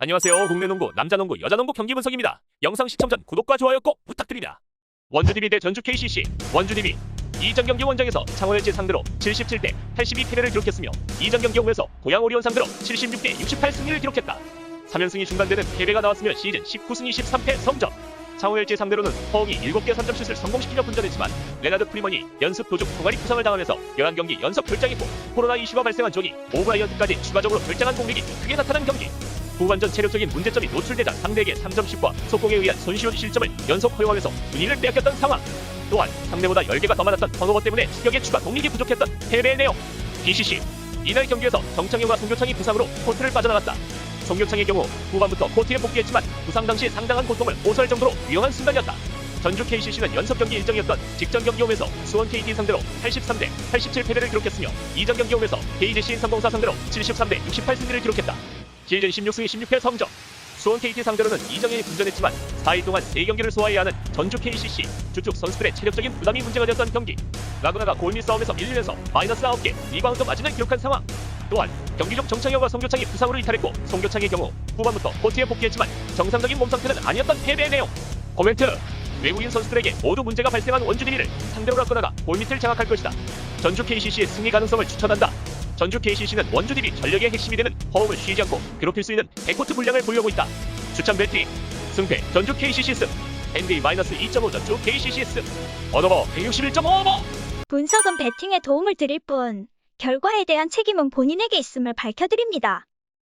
안녕하세요. 국내 농구, 남자 농구, 여자 농구 경기 분석입니다. 영상 시청 전 구독과 좋아요 꼭 부탁드립니다. 원주DB 대 전주 KCC. 원주DB 이전 경기 원정에서 창원LG 상대로 77대 82 패배를 기록했으며 이전 경기 홈에서 고양 오리온 상대로 76대 68 승리를 기록했다. 3연승이 중단되는 패배가 나왔으며 시즌 19승 23패 성적. 창원LG 상대로는 허웅이 7개 3점슛을 성공시키며 분전했지만 레나드 프리먼이 연습 도중 통아리 부상을 당하면서 11경기 연속 결장했고 코로나 이슈가 발생한 조니 오브라이언트까지 추가적으로 결장한 공격이 크게 나타난 경기. 후반전 체력적인 문제점이 노출되자 상대에게 3점씩과 속공에 의한 손시온 실점을 연속 허용하면서 분위기를 빼앗겼던 상황. 또한 상대보다 10개가 더 많았던 턴오버 때문에 추격의 추가 동력이 부족했던 패배의 내용. BCC 이날 경기에서 정창용과 송교창이 부상으로 코트를 빠져나갔다. 송교창의 경우 후반부터 코트에 복귀했지만 부상 당시 상당한 고통을 호소할 정도로 위험한 순간이었다. 전주 KCC는 연속 경기 일정이었던 직전 경기 홈에서 수원 KT 상대로 83대 87 패배를 기록했으며 이전 경기 홈에서 KGC 인삼공사 상대로 73대 68 승리를 기록했다. 시즌 16승 16패 성적. 수원 KT 상대로는 이정현이 분전했지만 4일 동안 3경기를 소화해야 하는 전주 KCC 주축 선수들의 체력적인 부담이 문제가 되었던 경기. 라그나가 골밑 싸움에서 밀리면서 마이너스 9개 리바운드 마진을 기록한 상황. 또한 경기 중 정창혁과 송교창이 부상으로 이탈했고 송교창의 경우 후반부터 코트에 복귀했지만 정상적인 몸 상태는 아니었던 패배의 내용. 코멘트. 외국인 선수들에게 모두 문제가 발생한 원주DB를 상대로 라그나가 골밑을 장악할 것이다. 전주 KCC의 승리 가능성을 추천한다. 전주 KCC는 원주DB 전력의 핵심이 되는 허웅을 쉬지 않고 괴롭힐 수 있는 백코트 분량을 보유하고 있다. 추천 배팅 승패 전주 KCC 승 NBA-2.5 전주 KCC 승 언어버 161.5버 분석은 배팅에 도움을 드릴 뿐, 결과에 대한 책임은 본인에게 있음을 밝혀드립니다.